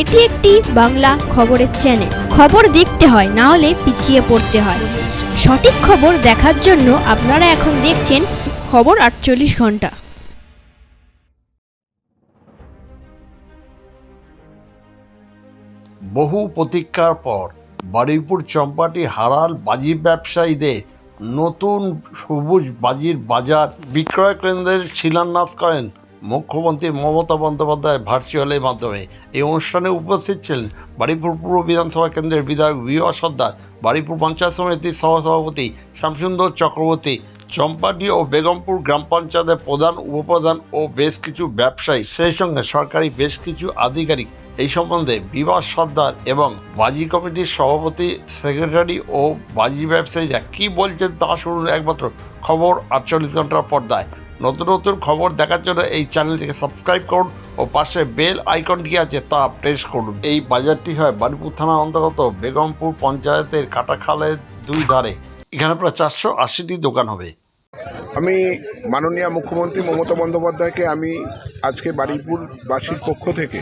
এটি একটি বাংলা খবরের চ্যানেল খবর দেখতে হয়, না হলে পিছিয়ে পড়তে হয়। সঠিক খবর দেখার জন্য আপনারা এখন দেখছেন খবর আটচল্লিশ ঘণ্টা। বহু প্রতীক্ষার পর বারুইপুর চম্পাটি হারাল বাজি ব্যবসায়ীদের নতুন সবুজ বাজির বাজার বিক্রয় কেন্দ্রের শিলান্যাস করেন মুখ্যমন্ত্রী মমতা বন্দ্যোপাধ্যায় ভার্চুয়ালের মাধ্যমে এই অনুষ্ঠানে উপস্থিত ছিলেন বারুইপুর পূর্ব বিধানসভা কেন্দ্রের বিধায়ক বিভা সর্দার বারুইপুর পঞ্চায়েত সমিতির সহসভাপতি শ্যামসুন্দর চক্রবর্তী, চম্পাটি ও বেগমপুর গ্রাম পঞ্চায়েতের প্রধান উপপ্রধান ও বেশ কিছু ব্যবসায়ী, সেই সঙ্গে সরকারি বেশ কিছু আধিকারিক। এই সম্বন্ধে বিভাস সর্দার এবং বাজি কমিটির সভাপতি, সেক্রেটারি ও বাজি ব্যবসায়ীরা কি বলছেন তা শুনুন একমাত্র খবর আটচল্লিশ ঘণ্টার পর্দায়। নতুন নতুন খবর দেখার জন্য এই চ্যানেলটিকে সাবস্ক্রাইব করুন ও পাশে বেল আইকনটি আছে তা প্রেস করুন। এই বাজারটি হয় বারিপুর থানার অন্তর্গত বেগমপুর পঞ্চায়েতের কাটাখালের দুই ধারে। এখানে প্রায় চারশো আশিটি দোকান হবে। আমি মাননীয় মুখ্যমন্ত্রী মমতা বন্দ্যোপাধ্যায়কে আমি আজকে বারুইপুরবাসীর পক্ষ থেকে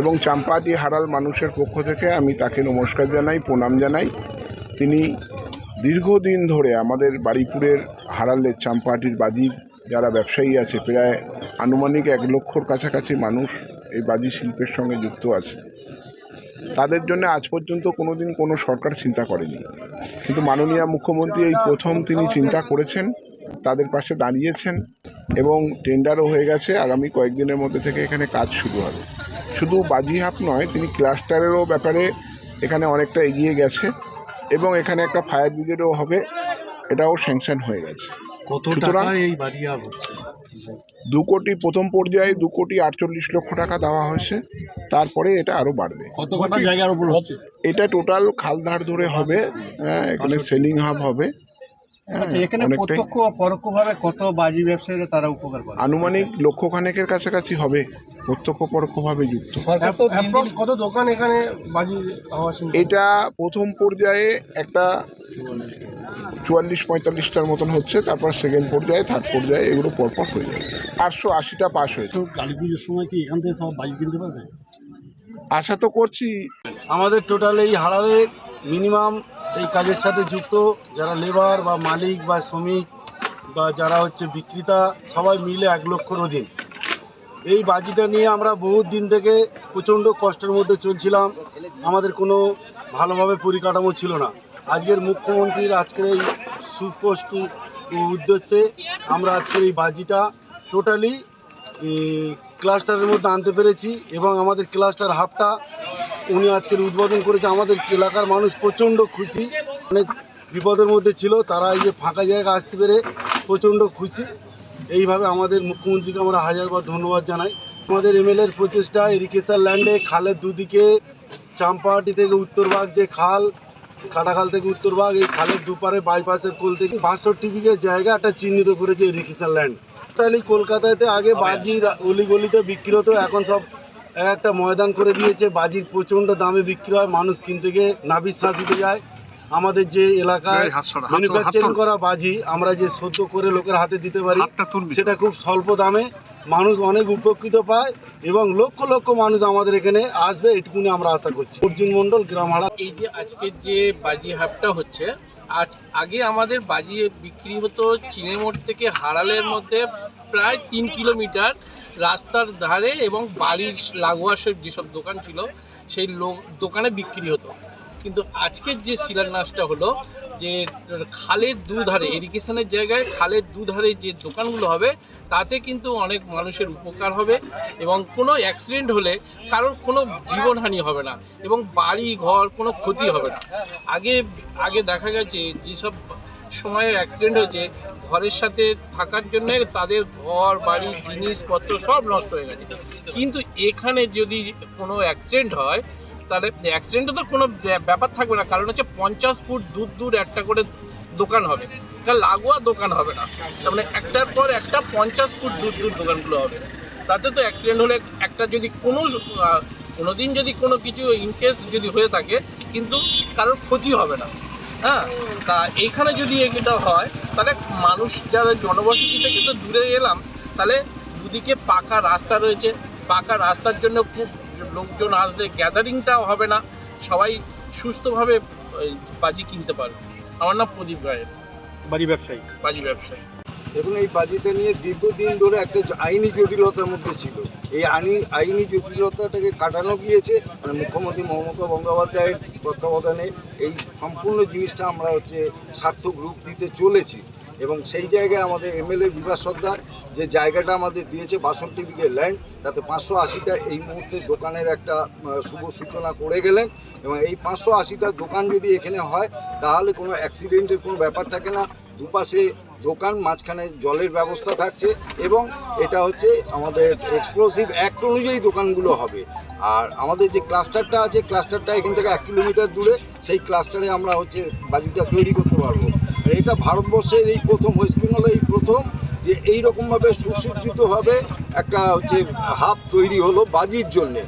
এবং চাম্পাহাটি হারাল মানুষের পক্ষ থেকে আমি তাকে নমস্কার জানাই, প্রণাম জানাই। তিনি দীর্ঘদিন ধরে আমাদের বারুইপুরের হারালের চাম্পাহাটির বাজির যারা ব্যবসায়ী আছে, প্রায় আনুমানিক এক লক্ষর কাছাকাছি মানুষ এই বাজি শিল্পের সঙ্গে যুক্ত আছে। তাদের জন্য আজ পর্যন্ত কোনো দিন কোনো সরকার চিন্তা করেনি। কিন্তু মাননীয় মুখ্যমন্ত্রী এই প্রথম তিনি চিন্তা করেছেন, তাদের পাশে দাঁড়িয়েছেন এবং টেন্ডারও হয়ে গেছে। আগামী কয়েকদিনের মধ্যে থেকে এখানে কাজ শুরু হবে। শুধু বাজি বাজিহাপ নয়, তিনি ক্লাস্টারেরও ব্যাপারে এখানে অনেকটা এগিয়ে গেছে এবং এখানে একটা ফায়ার ব্রিগেডও হবে, এটাও স্যাংশন হয়ে গেছে। কত টাকা এই বাজিয়াব হচ্ছে? দু কোটি প্রথম পর্যায়ে দু কোটি আটচল্লিশ লক্ষ টাকা দেওয়া হয়েছে। তারপরে এটা আরও বাড়বে। কত কটা জায়গার উপর হচ্ছে? এটা টোটাল খালধার ধরে হবে হ্যাঁ এখানে সেলিং হাব হবে। এখানে অনেকটাই। প্রত্যক্ষ ও পরোক্ষভাবে কত বাজি ব্যবসায়ীরা তারা উপকার পাবে আনুমানিক লক্ষখানেকের কাছাকাছি হবে প্রত্যক্ষ পরোক্ষভাবে যুক্ত। কত দোকান এখানে বাজি এটা প্রথম পর্যায়ে একটা চুয়াল্লিশ পঁয়তাল্লিশটার মতন হচ্ছে তারপর সেকেন্ড পর্যায়ে থার্ড পর্যায়ে এগুলো পরপর হয়ে যাবে। আটশো আশিটা পাস হয়েছে কালী পুজোর সময় কি এখান থেকে সব বাজি কিনতে পারবে? আশা তো করছি। আমাদের টোটাল এই হারারে মিনিমাম এই কাজের সাথে যুক্ত যারা লেবার বা মালিক বা শ্রমিক বা যারা হচ্ছে বিক্রেতা, সবাই মিলে এক লক্ষর অধীন। এই বাজিটা নিয়ে আমরা বহুত দিন থেকে প্রচণ্ড কষ্টের মধ্যে চলছিলাম। আমাদের কোনো ভালোভাবে পরিকাঠামো ছিল না। আজকের মুখ্যমন্ত্রীর আজকের এই সুস্পষ্ট উদ্দেশ্যে আমরা আজকের এই বাজিটা টোটালি ক্লাস্টারের মধ্যে আনতে পেরেছি এবং আমাদের ক্লাস্টার হাফটা উনি আজকের উদ্বোধন করেছে। আমাদের এলাকার মানুষ প্রচণ্ড খুশি। অনেক বিপদের মধ্যে ছিল, তারা এই যে ফাঁকা জায়গা আসতে পেরে প্রচণ্ড খুশি। এইভাবে আমাদের মুখ্যমন্ত্রীকে আমরা হাজারবার ধন্যবাদ জানাই। আমাদের এমএলএর প্রচেষ্টা এরিগেশন ল্যান্ডে খালের দুদিকে, চাম্পাহাটি থেকে উত্তরভাগ যে খাল কাটাখাল থেকে উত্তরভাগ, এই খালের দুপারে বাইপাসের কোল থেকে বাষট্টি বিঘে জায়গা একটা চিহ্নিত করেছে এরিগেশন ল্যান্ড। কলকাতাতে আগে বাজির অলিগলিতে বিক্রি হতো, এখন সব এক একটা ময়দান করে দিয়েছে বাজির প্রচণ্ড দামে বিক্রি হয় মানুষ কিনতে গিয়ে নাবিস শাঁসিতে যায়। আমাদের যে এলাকায় ম্যানুফ্যাকচারিং করা বাজি আমরা যে সদ্য করে লোকের হাতে দিতে পারি সেটা খুব স্বল্প দামে মানুষ অনেক উপকৃত পায় এবং লক্ষ লক্ষ মানুষ আমাদের এখানে আসবে এটুকুনি আমরা আশা করছি। অর্জুন মণ্ডল গ্রামহাড়া এই যে আজকের যে বাজি হাবটা হচ্ছে আজ আগে আমাদের বাজি বিক্রি হতো চিনের মোড় থেকে হারালের মধ্যে প্রায় তিন কিলোমিটার। রাস্তার ধারে এবং বাড়ির লাগোয়া সব যেসব দোকান ছিল, সেই লোক, দোকানে বিক্রি হতো। কিন্তু আজকের যে শিলান্যাসটা হলো, যে খালের দুধারে এরিগেশনের জায়গায় খালের দুধারে যে দোকানগুলো হবে, তাতে কিন্তু অনেক মানুষের উপকার হবে এবং কোনো অ্যাক্সিডেন্ট হলে কারোর কোনো জীবনহানি হবে না এবং বাড়ি, ঘর কোনো ক্ষতি হবে না। আগে আগে দেখা গেছে যেসব সময়ে অ্যাক্সিডেন্ট হয়েছে, ঘরের সাথে থাকার জন্য তাদের ঘর, বাড়ি, জিনিসপত্র সব নষ্ট হয়ে গেছে। কিন্তু এখানে যদি কোনো অ্যাক্সিডেন্ট হয়, তাহলে অ্যাক্সিডেন্টে তো কোনো ব্য- ব্যাপার থাকবে না। কারণ হচ্ছে পঞ্চাশ ফুট দূর দূর একটা করে দোকান হবে। লাগোয়া দোকান হবে না। তার মানে একটার পর একটা পঞ্চাশ ফুট দূর দূর দোকানগুলো হবে। তাতে তো অ্যাক্সিডেন্ট হলে একটা যদি কোনো কোনো দিন যদি কোনো কিছু ইনকেস যদি হয়ে থাকে, কিন্তু কারোর ক্ষতি হবে না। হ্যাঁ তা এইখানে যদি এটা হয় তাহলে মানুষ যারা জনবসতি থেকে তো দূরে এলাম তাহলে দুদিকে পাকা রাস্তা রয়েছে। পাকা রাস্তার জন্য খুব লোকজন আসলে গ্যাদারিংটাও হবে না। সবাই সুস্থভাবে বাজি কিনতে পারবে। আমার নাম প্রদীপ গায়ের বাড়ি ব্যবসায়ী। বাজি ব্যবসায়ী। দেখুন এই বাজিটা নিয়ে দীর্ঘদিন ধরে একটা আইনি জটিলতার মধ্যে ছিল। এই আইনি আইনি জটিলতাটাকে কাটানো গিয়েছে মানে মুখ্যমন্ত্রী মমতা বন্দ্যোপাধ্যায়ের তত্ত্বাবধানে। এই সম্পূর্ণ জিনিসটা আমরা হচ্ছে সার্থক রূপ দিতে চলেছি। এবং সেই জায়গায় আমাদের এমএলএ বিভাস সর্দার যে জায়গাটা আমাদের দিয়েছে বাষট্টি বিঘে ল্যান্ড তাতে পাঁচশো আশিটা এই মুহূর্তে দোকানের একটা শুভ সূচনা করে গেলেন। এবং এই পাঁচশো আশিটা দোকান যদি এখানে হয়, তাহলে কোনো অ্যাক্সিডেন্টের কোনো ব্যাপার থাকে না। দুপাশে দোকান, মাঝখানে জলের ব্যবস্থা থাকছে এবং এটা হচ্ছে আমাদের এক্সপ্লোসিভ অ্যাক্ট অনুযায়ী দোকানগুলো হবে। আর আমাদের যে ক্লাস্টারটা আছে ক্লাস্টারটা এখান থেকে এক কিলোমিটার দূরে, সেই ক্লাস্টারে আমরা হচ্ছে বাজিটা তৈরি করতে পারব। আর এটা ভারতবর্ষের এই প্রথম ওয়েস্ট বেঙ্গলে এই প্রথম যে এই রকমভাবে সুসজ্জিতভাবে একটা হচ্ছে হাব তৈরি হলো বাজির জন্যে।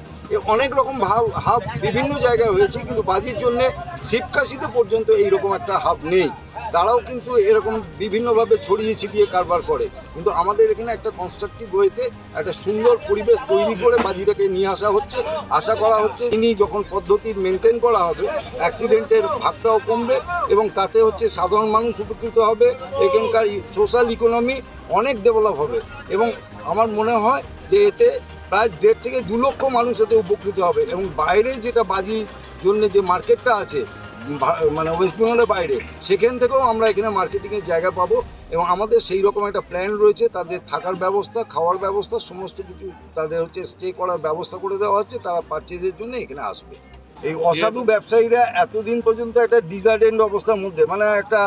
অনেক রকম হাব হাব বিভিন্ন জায়গায় হয়েছে, কিন্তু বাজির জন্যে শিবকাশিতে পর্যন্ত এইরকম একটা হাব নেই। তারাও কিন্তু এরকম বিভিন্নভাবে ছড়িয়ে ছিটিয়ে কারবার করে। কিন্তু আমাদের এখানে একটা কনস্ট্রাকটিভ ওয়েতে একটা সুন্দর পরিবেশ তৈরি করে বাজিটাকে নিয়ে আসা হচ্ছে। আশা করা হচ্ছে ইনি যখন পদ্ধতি মেনটেন করা হবে অ্যাক্সিডেন্টের ভাগটাও কমবে এবং তাতে হচ্ছে সাধারণ মানুষ উপকৃত হবে, এখানকার সোশ্যাল ইকোনমি অনেক ডেভেলপ হবে এবং আমার মনে হয় যে এতে প্রায় দেড় থেকে দু লক্ষ মানুষ এতে উপকৃত হবে এবং বাইরে যেটা বাজি জন্য যে মার্কেটটা আছে মানে ওয়েস্ট বেঙ্গলের বাইরে। সেখান থেকেও আমরা এখানে মার্কেটিংয়ের জায়গা পাবো এবং আমাদের সেই রকম একটা প্ল্যান রয়েছে। তাদের থাকার ব্যবস্থা খাওয়ার ব্যবস্থা সমস্ত কিছু তাদের হচ্ছে স্টে করার ব্যবস্থা করে দেওয়া হচ্ছে। তারা পারচেজের জন্য এখানে আসবে। এই অসাধু ব্যবসায়ীরা এতদিন পর্যন্ত একটা ডিজার্ডেন্ট অবস্থার মধ্যে মানে একটা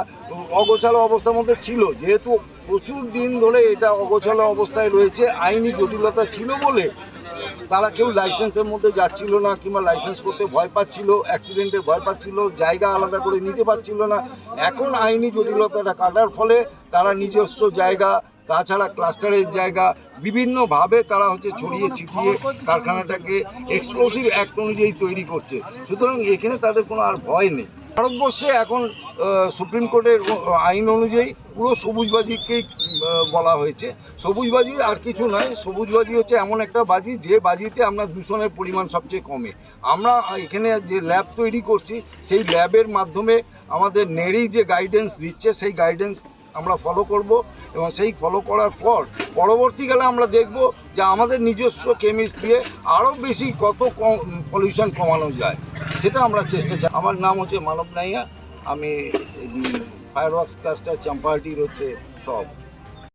অগোছালো অবস্থার মধ্যে ছিল। যেহেতু প্রচুর দিন ধরে এটা অগোছালো অবস্থায় রয়েছে আইনি জটিলতা ছিল বলে তারা কেউ লাইসেন্সের মধ্যে যাচ্ছিল না কিংবা লাইসেন্স করতে ভয় পাচ্ছিল অ্যাক্সিডেন্টের ভয় পাচ্ছিল, জায়গা আলাদা করে নিতে পারছিল না। এখন আইনি জটিলতাটা কাটার ফলে তারা নিজস্ব জায়গা, তাছাড়া ক্লাস্টারের জায়গা, বিভিন্নভাবে তারা হচ্ছে ছড়িয়ে ছিটিয়ে কারখানাটাকে এক্সপ্লোসিভ অ্যাক্ট অনুযায়ী তৈরি করছে। সুতরাং এখানে তাদের কোনো আর ভয় নেই। ভারতবর্ষে এখন সুপ্রিম কোর্টের আইন অনুযায়ী পুরো সবুজবাজিকেই বলা হয়েছে। সবুজবাজির আর কিছু নয় সবুজবাজি হচ্ছে এমন একটা বাজি, যে বাজিতে আমরা দূষণের পরিমাণ সবচেয়ে কমে। আমরা এখানে যে ল্যাব তৈরি করছি, সেই ল্যাবের মাধ্যমে আমাদের নেড়ি যে গাইডেন্স দিচ্ছে, সেই গাইডেন্স আমরা ফলো করব এবং সেই ফলো করার পর পরবর্তীকালে আমরা দেখব যে আমাদের নিজস্ব কেমিস্ট দিয়ে আরও বেশি কত কম পলিউশন কমানো যায়। সেটা আমরা চেষ্টা চাই আমার নাম হচ্ছে মানব নাইয়া, আমি ফায়ার ওয়ার্কস ক্লাস্টার চাম্পাহাটির হচ্ছে সব।